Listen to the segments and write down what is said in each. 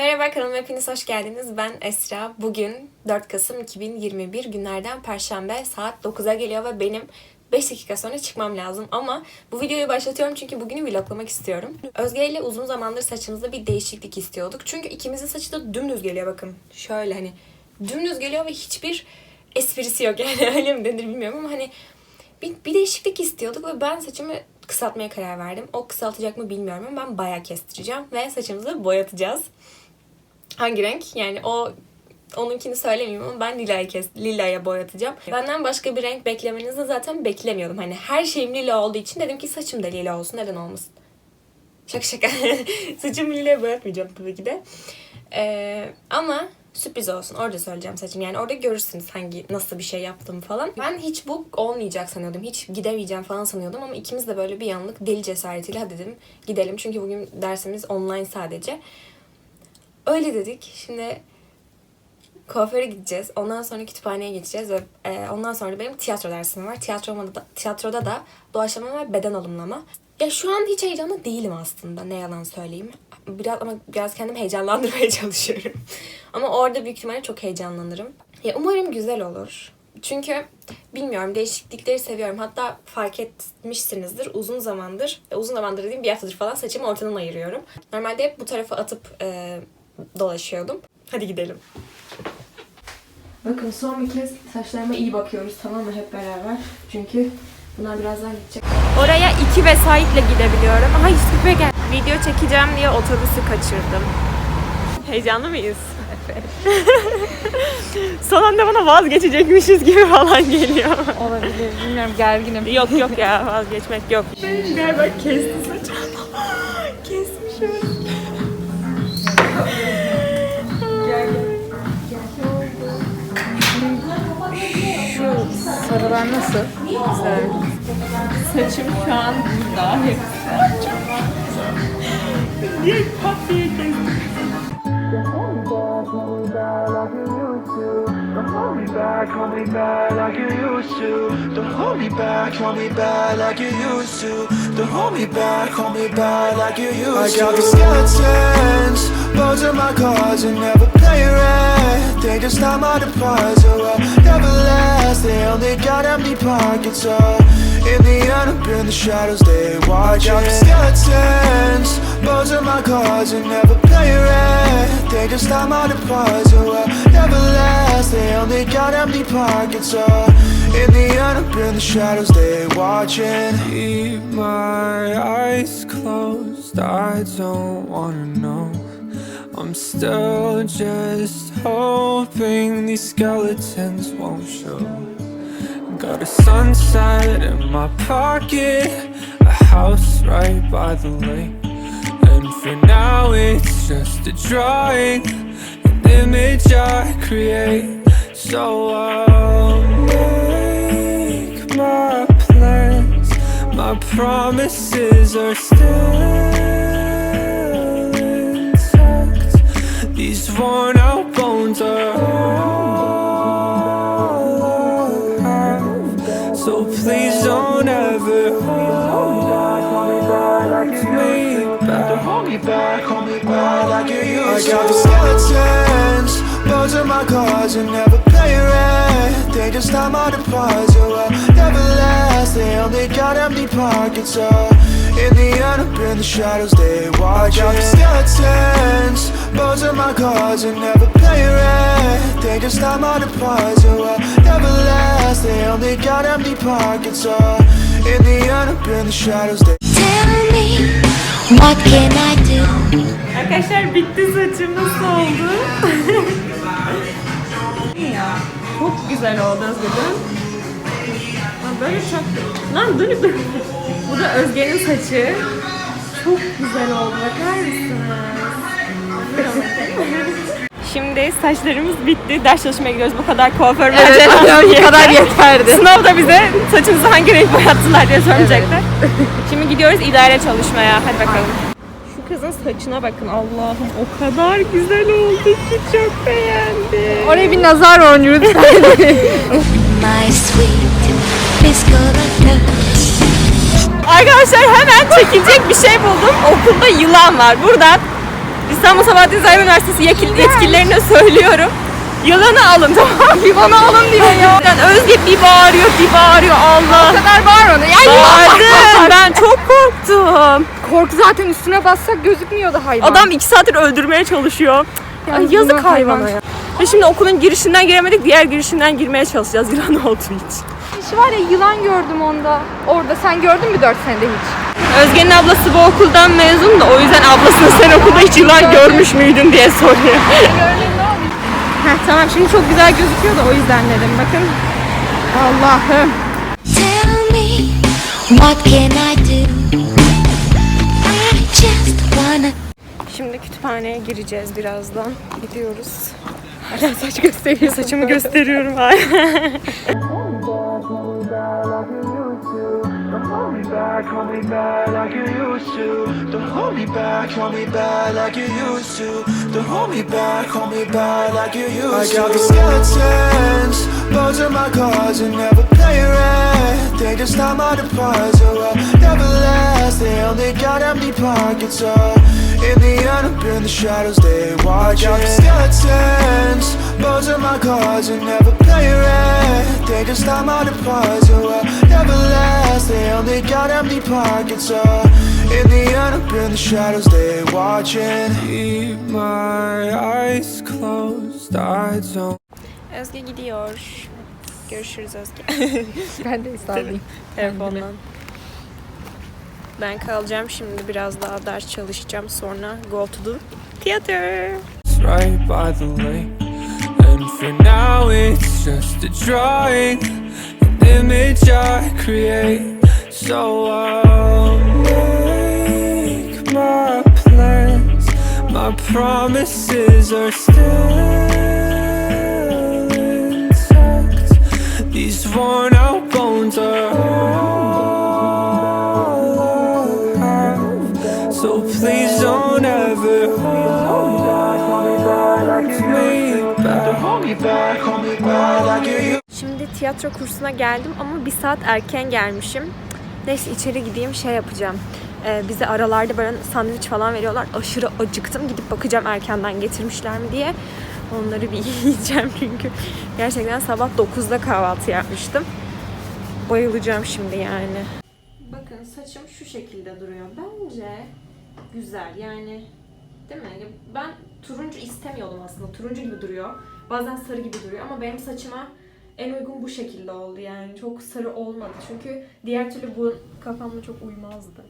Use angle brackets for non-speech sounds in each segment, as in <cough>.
Merhaba kanalıma hepiniz hoş geldiniz. Ben Esra. Bugün 4 Kasım 2021 günlerden Perşembe saat 9'a geliyor ve benim 5 dakika sonra çıkmam lazım. Ama bu videoyu başlatıyorum çünkü bugünü vloglamak istiyorum. Özge ile uzun zamandır saçımızda bir değişiklik istiyorduk. Çünkü ikimizin saçı da dümdüz geliyor bakın. Şöyle hani dümdüz geliyor ve hiçbir esprisi yok <laughs> yani öyle mi denir bilmiyorum ama hani bir, bir değişiklik istiyorduk ve ben saçımı kısaltmaya karar verdim. O kısaltacak mı bilmiyorum ama ben bayağı kestireceğim ve saçımızı boyatacağız. Hangi renk? Yani o onunkini söylemeyeyim ama ben lila'yı kes, lila'ya boyatacağım. Benden başka bir renk beklemenizi zaten beklemiyordum. Hani her şeyim lila olduğu için dedim ki saçım da lila olsun. Neden olmasın? Şaka şaka. <laughs> Saçımı lila'ya boyatmayacağım tabii ki de. Ee, ama sürpriz olsun. Orada söyleyeceğim saçım. Yani orada görürsünüz hangi nasıl bir şey yaptım falan. Ben hiç bu olmayacak sanıyordum. Hiç gidemeyeceğim falan sanıyordum ama ikimiz de böyle bir anlık deli cesaretiyle hadi dedim gidelim. Çünkü bugün dersimiz online sadece. Öyle dedik. Şimdi kuaföre gideceğiz. Ondan sonra kütüphaneye geçeceğiz ve e, ondan sonra benim tiyatro dersim var. Tiyatroda da, tiyatroda da doğaçlama ve beden alımlama. Ya şu an hiç heyecanlı değilim aslında. Ne yalan söyleyeyim. Biraz ama biraz kendimi heyecanlandırmaya <laughs> çalışıyorum. ama orada büyük ihtimalle çok heyecanlanırım. Ya umarım güzel olur. Çünkü bilmiyorum değişiklikleri seviyorum. Hatta fark etmişsinizdir uzun zamandır, uzun zamandır dediğim bir haftadır falan saçımı ortadan ayırıyorum. Normalde hep bu tarafa atıp e, dolaşıyordum. Hadi gidelim. Bakın son bir kez saçlarıma iyi bakıyoruz tamam mı hep beraber. Çünkü bunlar birazdan gidecek. Oraya iki vesayetle gidebiliyorum. Ama hiç küpe gel. Video çekeceğim diye otobüsü kaçırdım. Heyecanlı mıyız? Evet. <laughs> Son anda bana vazgeçecekmişiz gibi falan geliyor. Olabilir. Bilmiyorum gerginim. yok yok ya vazgeçmek yok. Benim galiba kesti saçımı. Kesmiş öyle. Şu sarılar nasıl? Güzel. Saçım şu an burada. Niye pat diye kestim? Don't hold me back, hold me back like you used to. Don't hold me back, hold me back like you used to. Don't hold me back, hold me back like you used to. I got these skeletons, bones in my closet, never play red. They just not my deposit, well, never last. They only got empty pockets, oh. In the end, up in the shadows, they watching. I got these skeletons, bones in my cards, and never play red. They just not my deposit, well, never last. They only got empty pockets, oh. In the end, up in the shadows, they watching. Keep my eyes closed, I don't wanna know. I'm still just hoping these skeletons won't show. Got a sunset in my pocket, a house right by the lake. And for now, it's just a drawing, an image I create. So I'll make my plans. My promises are still intact. These worn out bones are I got the skeletons, bones in my closet, never play red. They just not my deposit, well, never last. They only got empty pockets, oh. In the end, up in the shadows, they watch. I got the skeletons, bones in my closet, never play red. They just not my deposit, well, never last. They only got empty pockets, oh. In the end, up in the shadows, they Tell me, what can I do? Arkadaşlar bitti saçım nasıl oldu? ya çok güzel oldu Özge'den. Böyle çok... Lan dur dur. Bu da Özge'nin saçı. Çok güzel oldu bakar mısınız? Şimdi saçlarımız bitti. Ders çalışmaya gidiyoruz. Bu kadar kuaför Evet, <laughs> bu kadar <laughs> yeterdi. Sınavda bize saçınızı hangi renk boyattılar diye soracaklar. Şimdi gidiyoruz idare çalışmaya. Hadi bakalım. Şu kızın saçına bakın Allah'ım o kadar güzel oldu ki çok beğendim. Oraya bir nazar on lütfen. <laughs> My sweet biscuit Arkadaşlar hemen çekilecek bir şey buldum. Okulda yılan var. Buradan İstanbul Sabahattin Zaim Üniversitesi yetkililerine söylüyorum. Yılanı alın tamam mı? <laughs> Yılanı alın diyor ya. Yani Özge bir bağırıyor bir bağırıyor Allah. O kadar bağırmadı. Ya yılan Bağırdım <laughs> ben çok korktum. Korku zaten üstüne bassak gözükmüyordu hayvan. Adam iki saattir öldürmeye çalışıyor. Ay, Yazık hayvana hayvan. ya. Ve şimdi okulun girişinden giremedik, diğer girişinden girmeye çalışacağız <laughs> yılan olduğu için. Şu var ya yılan gördüm onda. Orada sen gördün mü 4 senede hiç? Özge'nin ablası bu okuldan mezun da o yüzden ablasına <laughs> sen okulda hiç yılan görmüş müydün diye soruyor. <laughs> Heh, tamam şimdi çok güzel gözüküyor da o yüzden dedim bakın. Allah'ım. Tell me, what can I do? Kütüphaneye gireceğiz birazdan. Gidiyoruz. Hala saç gösteriyor. Saçımı gösteriyorum hala. They just not my deposit, well, never last. They only got empty pockets, uh. In the end, up in the shadows, they watch. I got these skeletons, bones in my closet, never play red. They just not my deposit, well, never last. They only got empty pockets, uh. In the end, up in the shadows, they watching. Keep my eyes closed, I don't. Özge gidiyor. Görüşürüz Özge. Ben de <laughs> sallayayım. Telefondan. Ben kalacağım şimdi biraz daha ders çalışacağım sonra go to the theater. Right by the lake. And for now, it's just a drawing, an image I create. So I'll make my plans. My promises are still intact. These worn out tiyatro kursuna geldim ama bir saat erken gelmişim. Neyse içeri gideyim şey yapacağım. Ee, bize aralarda böyle sandviç falan veriyorlar. Aşırı acıktım. Gidip bakacağım erkenden getirmişler mi diye. Onları bir <laughs> yiyeceğim çünkü. Gerçekten sabah 9'da kahvaltı yapmıştım. Bayılacağım şimdi yani. Bakın saçım şu şekilde duruyor. Bence güzel yani değil mi? Ben turuncu istemiyordum aslında. Turuncu gibi duruyor. Bazen sarı gibi duruyor ama benim saçıma en uygun bu şekilde oldu yani. Çok sarı olmadı. Çünkü diğer türlü bu kafamla çok uymazdı.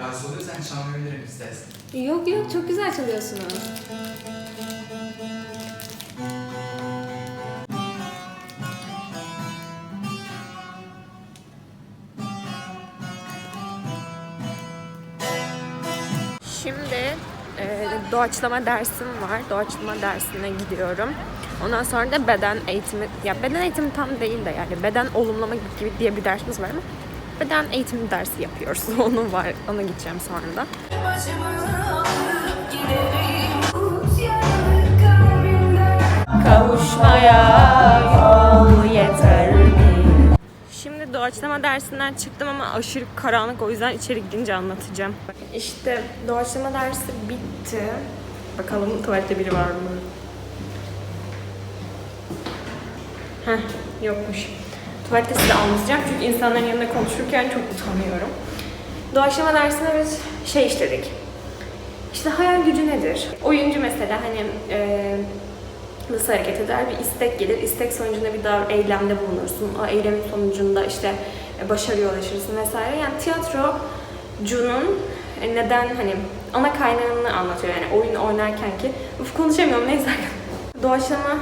Rahatsız oluyorsan çalmayabilirim istersen. Yok yok çok güzel çalıyorsunuz. Şimdi e, doğaçlama dersim var. Doğaçlama dersine gidiyorum. Ondan sonra da beden eğitimi, ya beden eğitimi tam değil de yani beden olumlama gibi diye bir dersimiz var ama beden eğitimi dersi yapıyoruz. <laughs> Onun var, ona gideceğim sonra da. Kavuşmaya yol yeterli. Doğaçlama dersinden çıktım ama aşırı karanlık o yüzden içeri gidince anlatacağım. İşte doğaçlama dersi bitti. Bakalım tuvalette biri var mı? Heh, yokmuş. Tuvalette size anlatacağım çünkü insanların yanında konuşurken çok utanıyorum. Doğaçlama dersinde biz şey işledik. İşte hayal gücü nedir? Oyuncu mesela hani e, nasıl hareket eder? Bir istek gelir. İstek sonucunda bir daha eylemde bulunursun. O eylemin sonucunda işte e, başarıya ulaşırsın vesaire. Yani tiyatrocunun e, neden hani ana kaynağını anlatıyor yani oyun oynarken ki. Uf konuşamıyorum neyse. <laughs> Doğaçlama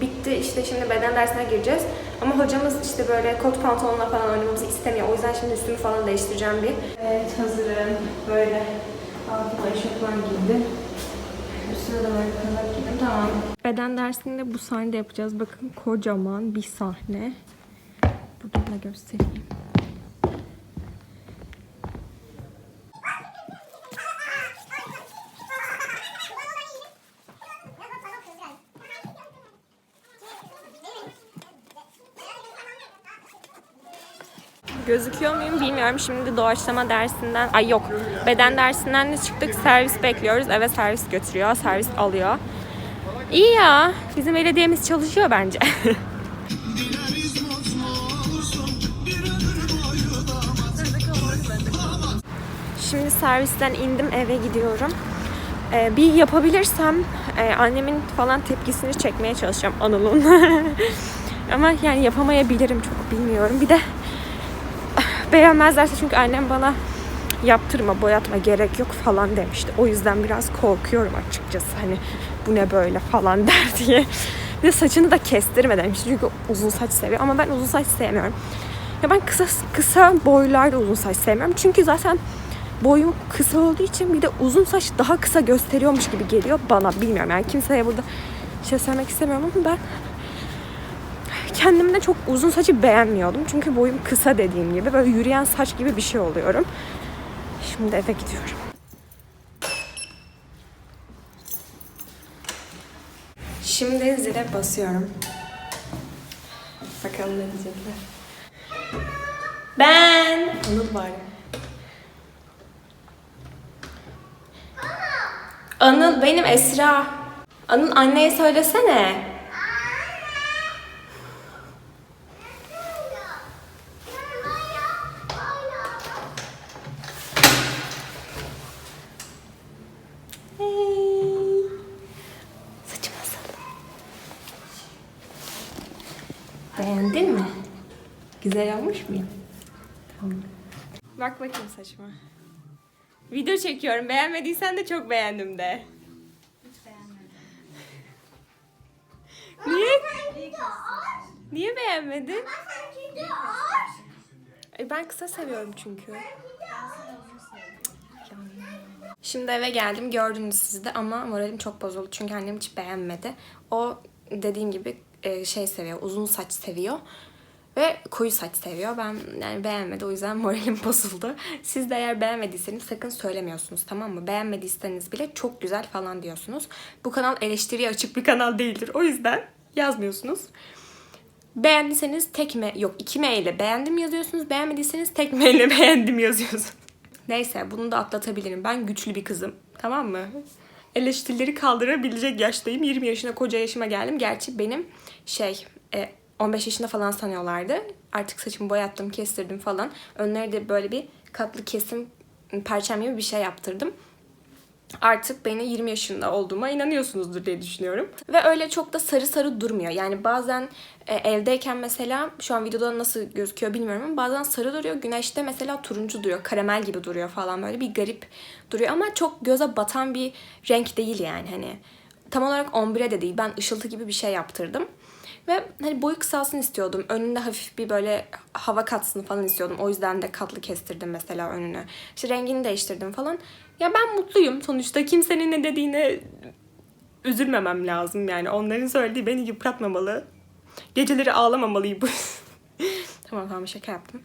bitti işte şimdi beden dersine gireceğiz. Ama hocamız işte böyle kot pantolonla falan oynamamızı istemiyor. O yüzden şimdi üstümü falan değiştireceğim bir. Evet hazırım. Böyle altıma eşofman giydim. De. Tamam. Beden dersinde bu sahnede yapacağız. Bakın kocaman bir sahne. Buradan da göstereyim. Gözüküyor muyum bilmiyorum. Şimdi doğaçlama dersinden, ay yok beden dersinden de çıktık. Servis bekliyoruz. Eve servis götürüyor, servis alıyor. İyi ya. Bizim belediyemiz çalışıyor bence. <laughs> Şimdi servisten indim eve gidiyorum. Ee, bir yapabilirsem e, annemin falan tepkisini çekmeye çalışacağım Anıl'ın. <laughs> Ama yani yapamayabilirim çok bilmiyorum. Bir de beğenmezlerse çünkü annem bana yaptırma boyatma gerek yok falan demişti. O yüzden biraz korkuyorum açıkçası hani bu ne böyle falan <laughs> der diye. Bir de saçını da kestirme demişti çünkü uzun saç seviyor ama ben uzun saç sevmiyorum. Ya ben kısa kısa boylarda uzun saç sevmiyorum. Çünkü zaten boyum kısa olduğu için bir de uzun saç daha kısa gösteriyormuş gibi geliyor bana. Bilmiyorum yani kimseye burada şey söylemek istemiyorum ama ben kendimde çok uzun saçı beğenmiyordum. Çünkü boyum kısa dediğim gibi böyle yürüyen saç gibi bir şey oluyorum. Şimdi eve gidiyorum. Şimdi zile basıyorum. Bakalım ne diyecekler. Ben. Anıl var. Anıl benim Esra. Anıl anneye söylesene. Hey. Saçım nasıl? Beğendin mi? Güzel olmuş muyum? Tamam. Bak bakayım saçıma. Video çekiyorum. Beğenmediysen de çok beğendim de. Hiç beğenmedim. Niye? Niye beğenmedin? E, Ben kısa seviyorum çünkü. Şimdi eve geldim gördünüz siz de ama moralim çok bozuldu çünkü annem hiç beğenmedi. O dediğim gibi e, şey seviyor, uzun saç seviyor ve koyu saç seviyor. Ben yani beğenmedi o yüzden moralim <laughs> bozuldu. Siz de eğer beğenmediyseniz sakın söylemiyorsunuz tamam mı? Beğenmediyseniz bile çok güzel falan diyorsunuz. Bu kanal eleştiriye açık bir kanal değildir. O yüzden yazmıyorsunuz. Beğendiyseniz tek me yok iki M ile beğendim yazıyorsunuz. Beğenmediyseniz tek M ile <laughs> beğendim yazıyorsunuz. Neyse bunu da atlatabilirim. Ben güçlü bir kızım. Tamam mı? Eleştirileri kaldırabilecek yaştayım. 20 yaşına koca yaşıma geldim. Gerçi benim şey e, 15 yaşında falan sanıyorlardı. Artık saçımı boyattım, kestirdim falan. Önleri de böyle bir katlı kesim perçem gibi bir şey yaptırdım artık beni 20 yaşında olduğuma inanıyorsunuzdur diye düşünüyorum. Ve öyle çok da sarı sarı durmuyor. Yani bazen e, evdeyken mesela şu an videoda nasıl gözüküyor bilmiyorum ama bazen sarı duruyor. Güneşte mesela turuncu duruyor. Karamel gibi duruyor falan böyle bir garip duruyor. Ama çok göze batan bir renk değil yani hani. Tam olarak ombre de değil. Ben ışıltı gibi bir şey yaptırdım. Ve hani boyu kısalsın istiyordum. Önünde hafif bir böyle hava katsın falan istiyordum. O yüzden de katlı kestirdim mesela önünü. İşte rengini değiştirdim falan. Ya ben mutluyum sonuçta. Kimsenin ne dediğine üzülmemem lazım yani. Onların söylediği beni yıpratmamalı. Geceleri ağlamamalıyım. <laughs> tamam tamam şaka yaptım.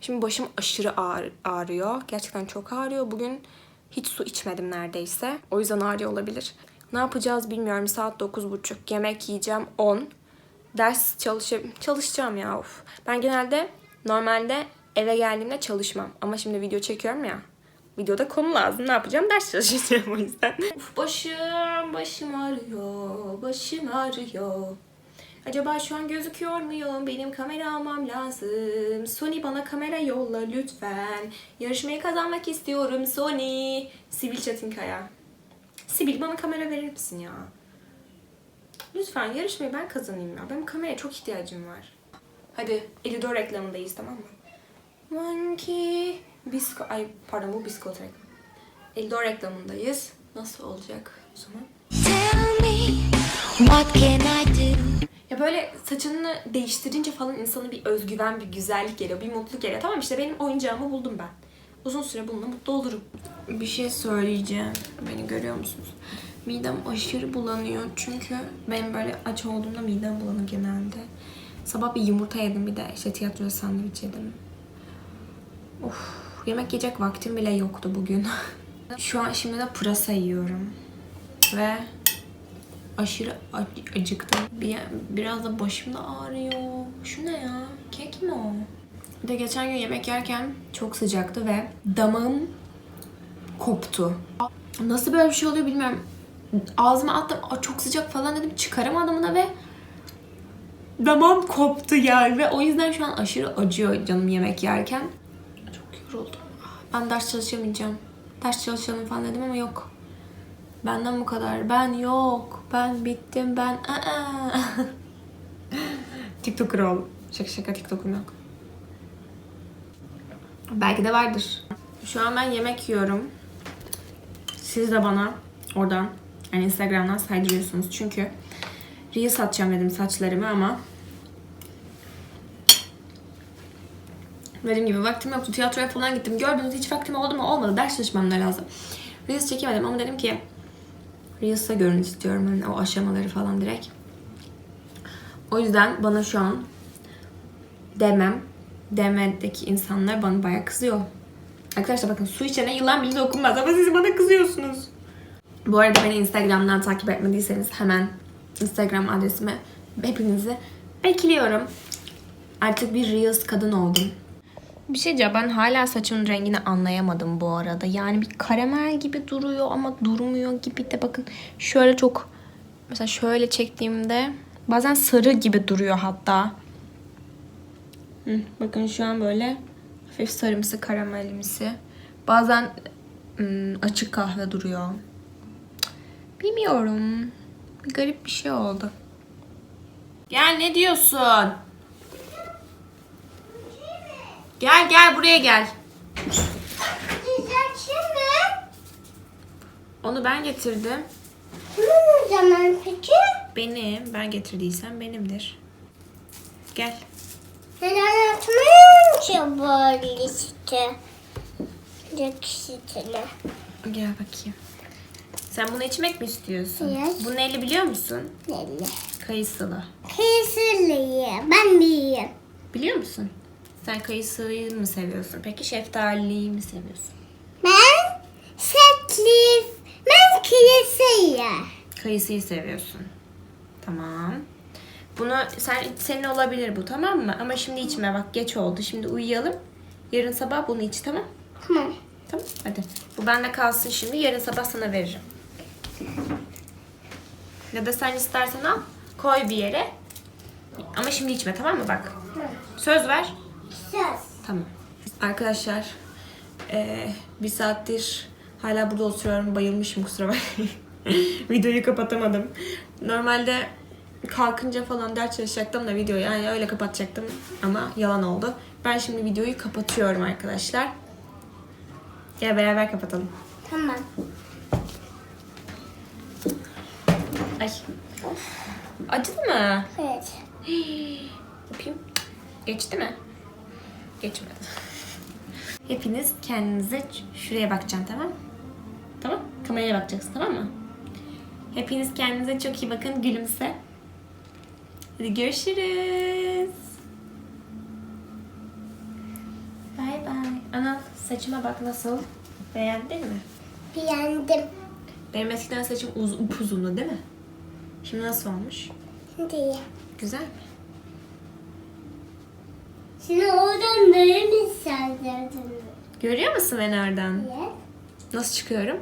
Şimdi başım aşırı ağr- ağrıyor. Gerçekten çok ağrıyor. Bugün hiç su içmedim neredeyse. O yüzden ağrıyor olabilir. Ne yapacağız bilmiyorum. Saat 9.30. Yemek yiyeceğim 10. Ders çalışıp çalışacağım ya of. Ben genelde normalde eve geldiğimde çalışmam. Ama şimdi video çekiyorum ya. Videoda konu lazım. Ne yapacağım? Ders çalışacağım o yüzden. <laughs> Uf, başım, başım ağrıyor. Başım ağrıyor. Acaba şu an gözüküyor muyum? Benim kamera almam lazım. Sony bana kamera yolla lütfen. Yarışmayı kazanmak istiyorum Sony. Sivil Çetinkaya. Sibil bana kamera verir misin ya? Lütfen yarışmayı ben kazanayım ya. Benim kameraya çok ihtiyacım var. Hadi Elidor reklamındayız tamam mı? Monkey Bisko ay pardon bu biskot reklamı. Elidor reklamındayız. Nasıl olacak o zaman? Tell me, what can I do? Ya böyle saçını değiştirince falan insana bir özgüven, bir güzellik geliyor, bir mutluluk geliyor. Tamam işte benim oyuncağımı buldum ben. Uzun süre bununla mutlu olurum. Bir şey söyleyeceğim. Beni görüyor musunuz? Midem aşırı bulanıyor çünkü benim böyle aç olduğumda midem bulanır genelde. Sabah bir yumurta yedim bir de işte tiyatroda sandviç yedim. Of, yemek yiyecek vaktim bile yoktu bugün. <laughs> Şu an şimdi de pırasa yiyorum. Ve aşırı ac- acıktım. Bir, biraz da başım da ağrıyor. Şu ne ya? Kek mi o? Bir de geçen gün yemek yerken çok sıcaktı ve damağım koptu. Nasıl böyle bir şey oluyor bilmiyorum. Ağzıma attım "Aa, çok sıcak falan dedim çıkaramadım da ve damağım koptu yani ve o yüzden şu an aşırı acıyor canım yemek yerken. Çok yoruldum. Ben ders çalışamayacağım. Ders çalışalım falan dedim ama yok. Benden bu kadar. Ben yok. Ben bittim. Ben aa. <laughs> TikToker ol. Şaka şaka TikTok'um yok. Belki de vardır. Şu an ben yemek yiyorum. Siz de bana oradan yani Instagram'dan saydırıyorsunuz. Çünkü Reels atacağım dedim saçlarımı ama Dediğim gibi vaktim yoktu. Tiyatroya falan gittim. Gördünüz hiç vaktim oldu mu? Olmadı. Ders çalışmam da lazım. Reels çekemedim ama dedim ki Reels'ta görün istiyorum. Hani o aşamaları falan direkt. O yüzden bana şu an demem, demedeki insanlar bana bayağı kızıyor. Arkadaşlar bakın su içene yılan bile dokunmaz ama siz bana kızıyorsunuz. Bu arada beni Instagram'dan takip etmediyseniz hemen Instagram adresime hepinizi bekliyorum. Artık bir Reels kadın oldum. Bir şey diyeceğim ben hala saçımın rengini anlayamadım bu arada. Yani bir karamel gibi duruyor ama durmuyor gibi de bakın şöyle çok mesela şöyle çektiğimde bazen sarı gibi duruyor hatta. Hı, bakın şu an böyle hafif sarımsı karamelimsi. Bazen açık kahve duruyor. Bilmiyorum. Bir garip bir şey oldu. Gel ne diyorsun? Gel gel buraya gel. Onu ben getirdim. Ne zaman peki? Benim. Ben getirdiysem benimdir. Gel. Ben anlatmıyorum ki böyle işte. Yakışıklı. Gel bakayım. Sen bunu içmek mi istiyorsun? Evet. Bu neli biliyor musun? Belli. Kayısılı. Kıyısırlıyı ben bileyim. Biliyor musun? Sen kayısıyı mı seviyorsun? Peki şeftaliyi mi seviyorsun? Ben setlif. Ben kıyısıyı. Kayısıyı seviyorsun. Tamam. Bunu sen senin olabilir bu tamam mı? Ama şimdi içme bak geç oldu. Şimdi uyuyalım. Yarın sabah bunu iç tamam? Tamam. Tamam hadi. Bu bende kalsın şimdi. Yarın sabah sana veririm. Ya da sen istersen al. Koy bir yere. Ama şimdi içme tamam mı bak. Söz ver. Söz. Tamam. Arkadaşlar eee, bir saattir hala burada oturuyorum. Bayılmışım kusura bakmayın. <laughs> Videoyu kapatamadım. Normalde kalkınca falan ders çalışacaktım da videoyu yani öyle kapatacaktım ama yalan oldu. Ben şimdi videoyu kapatıyorum arkadaşlar. Gel beraber kapatalım. Tamam. Ay. Acıdı mı? Evet. <gasps> Yapayım. Geçti mi? Geçmedi. <laughs> Hepiniz kendinize şuraya bakacaksın tamam? Tamam? Kameraya bakacaksın tamam mı? Hepiniz kendinize çok iyi bakın. Gülümse. Hadi görüşürüz. Bay bay. Ana saçıma bak nasıl? Beğendin mi? Beğendim. Benim eskiden saçım uz upuzundu değil mi? Şimdi nasıl olmuş? Diye. Güzel mi? Şimdi oradan böyle mi? Görüyor musun beni oradan? Evet. Nasıl çıkıyorum?